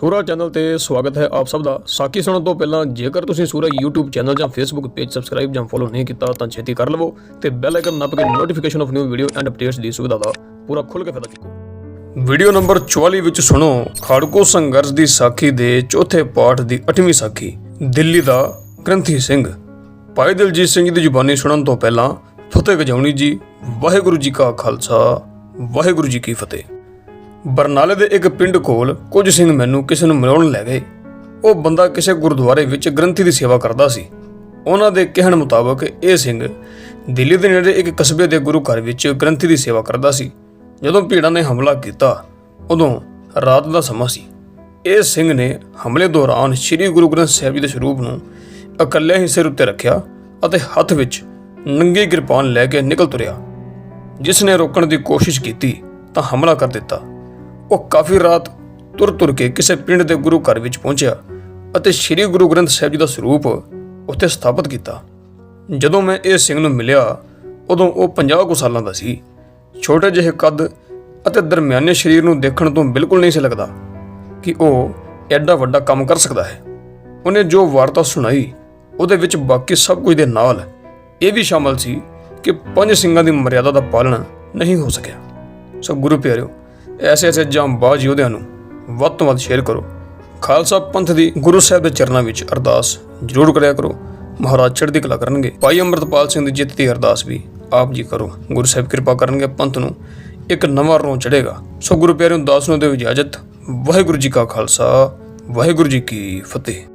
ਸੂਰਾ channel ਤੇ ਸਵਾਗਤ ਹੈ ਆਪ ਸਭ ਦਾ। ਸਾਖੀ ਸੁਣਨ ਤੋਂ ਪਹਿਲਾਂ ਜੇਕਰ ਤੁਸੀਂ ਸੂਰਾ YouTube ਚੈਨਲ ਜਾਂ Facebook ਪੇਜ ਸਬਸਕ੍ਰਾਈਬ ਜਾਂ ਫੋਲੋ ਨਹੀਂ ਕੀਤਾ, ਤਾਂ ਛੇਤੀ ਕਰ ਲਵੋ ਤੇ ਬੈਲ ਆਈਕਨ ਨੱਪ ਕੇ notification of new video and updates ਦੀ ਸੁਵਿਧਾ ਦਾ ਪੂਰਾ ਖੁੱਲ੍ਹ ਕੇ ਫਾਇਦਾ ਚੁੱਕੋ। ਵੀਡੀਓ ਨੰਬਰ 44 ਵਿੱਚ ਸੁਣੋ, ਖਾੜਕੂ ਸੰਘਰਸ਼ ਦੀ ਸਾਖੀ ਦੇ ਚੌਥੇ ਪਾਠ ਦੀ 8ਵੀਂ ਸਾਖੀ, ਦਿੱਲੀ ਦਾ ਗ੍ਰੰਥੀ ਸਿੰਘ। ਭਾਈ ਦਿਲਜੀਤ ਸਿੰਘ ਜੀ ਦੀ ਜ਼ੁਬਾਨੀ ਸੁਣਨ ਤੋਂ ਪਹਿਲਾਂ ਫਤਿਹ ਗਜਾਉਣੀ ਜੀ, ਵਾਹਿਗੁਰੂ ਜੀ ਕਾ ਖਾਲਸਾ, ਵਾਹਿਗੁਰੂ ਜੀ ਕੀ ਫਤਿਹ। ਬਰਨਾਲੇ ਦੇ ਇੱਕ ਪਿੰਡ ਕੋਲ ਕੁਝ ਸਿੰਘ ਮੈਨੂੰ ਕਿਸੇ ਨੂੰ ਮਿਲਾਉਣ ਲੈ ਗਏ। ਉਹ ਬੰਦਾ ਕਿਸੇ ਗੁਰਦੁਆਰੇ ਵਿੱਚ ਗ੍ਰੰਥੀ ਦੀ ਸੇਵਾ ਕਰਦਾ ਸੀ। ਉਹਨਾਂ ਦੇ ਕਹਿਣ ਮੁਤਾਬਕ ਇਹ ਸਿੰਘ ਦਿੱਲੀ ਦੇ ਨੇੜੇ ਇੱਕ ਕਸਬੇ ਦੇ ਗੁਰੂ ਘਰ ਵਿੱਚ ਗ੍ਰੰਥੀ ਦੀ ਸੇਵਾ ਕਰਦਾ ਸੀ। ਜਦੋਂ ਭੀੜਾਂ ਨੇ ਹਮਲਾ ਕੀਤਾ, ਉਦੋਂ ਰਾਤ ਦਾ ਸਮਾਂ ਸੀ। ਇਹ ਸਿੰਘ ਨੇ ਹਮਲੇ ਦੌਰਾਨ ਸ੍ਰੀ ਗੁਰੂ ਗ੍ਰੰਥ ਸਾਹਿਬ ਜੀ ਦੇ ਸਰੂਪ ਨੂੰ ਇਕੱਲੇ ਹੀ ਸਿਰ ਉੱਤੇ ਰੱਖਿਆ ਅਤੇ ਹੱਥ ਵਿੱਚ ਨੰਗੀ ਕਿਰਪਾਨ ਲੈ ਕੇ ਨਿਕਲ ਤੁਰਿਆ। ਜਿਸ ਨੇ ਰੋਕਣ ਦੀ ਕੋਸ਼ਿਸ਼ ਕੀਤੀ ਤਾਂ ਹਮਲਾ ਕਰ ਦਿੱਤਾ। ਉਹ ਕਾਫੀ ਰਾਤ ਤੁਰ ਤੁਰ ਕੇ ਕਿਸੇ ਪਿੰਡ ਦੇ ਗੁਰੂ ਘਰ ਵਿੱਚ ਪਹੁੰਚਿਆ ਅਤੇ ਸ੍ਰੀ ਗੁਰੂ ਗ੍ਰੰਥ ਸਾਹਿਬ ਜੀ ਦਾ ਸਰੂਪ ਉੱਥੇ ਸਥਾਪਿਤ ਕੀਤਾ। ਜਦੋਂ ਮੈਂ ਇਹ ਸਿੰਘ ਨੂੰ ਮਿਲਿਆ, ਉਦੋਂ ਉਹ 50 ਕੁ ਸਾਲਾਂ ਦਾ ਸੀ। ਛੋਟੇ ਜਿਹੇ ਕੱਦ ਅਤੇ ਦਰਮਿਆਨੇ ਸਰੀਰ ਨੂੰ ਦੇਖਣ ਤੋਂ ਬਿਲਕੁਲ ਨਹੀਂ ਸੀ ਲੱਗਦਾ ਕਿ ਉਹ ਐਡਾ ਵੱਡਾ ਕੰਮ ਕਰ ਸਕਦਾ ਹੈ। ਉਹਨੇ ਜੋ ਵਾਰਤਾ ਸੁਣਾਈ, ਉਹਦੇ ਵਿੱਚ ਬਾਕੀ ਸਭ ਕੁਝ ਦੇ ਨਾਲ ਇਹ ਵੀ ਸ਼ਾਮਲ ਸੀ ਕਿ ਪੰਜ ਸਿੰਘਾਂ ਦੀ ਮਰਿਆਦਾ ਦਾ ਪਾਲਣ ਨਹੀਂ ਹੋ ਸਕਿਆ। ਸੋ ਗੁਰੂ ਪਿਆਰਿਓ ਐਸੇ ਐਸੇ ਜਾਂਬਾਜ਼ ਯੋਧਿਆਂ ਨੂੰ। ਵੱਧ ਤੋਂ ਵੱਧ ਸ਼ੇਅਰ ਕਰੋ। ਖਾਲਸਾ ਪੰਥ ਦੀ ਗੁਰੂ ਸਾਹਿਬ ਦੇ ਚਰਨਾਂ ਵਿੱਚ ਅਰਦਾਸ ਜ਼ਰੂਰ ਕਰਿਆ ਕਰੋ। ਮਹਾਰਾਜ ਚੜ੍ਹਦੀ ਕਲਾ ਕਰਨਗੇ। ਭਾਈ ਅੰਮ੍ਰਿਤਪਾਲ ਸਿੰਘ ਦੀ ਜਿੱਤ ਦੀ ਅਰਦਾਸ ਵੀ ਆਪ ਜੀ ਕਰੋ। ਗੁਰੂ ਸਾਹਿਬ ਕਿਰਪਾ ਕਰਨਗੇ, ਪੰਥ ਨੂੰ ਇੱਕ ਨਵਾਂ ਰੋਂ ਚੜ੍ਹੇਗਾ। ਸੋ ਗੁਰੂ ਪਿਆਰਿਓ, ਦਾਸ ਨੂੰ ਦਿਓ ਇਜਾਜ਼ਤ। ਵਾਹਿਗੁਰੂ ਜੀ ਕਾ ਖਾਲਸਾ, ਵਾਹਿਗੁਰੂ ਜੀ ਕੀ ਫਤਿਹ।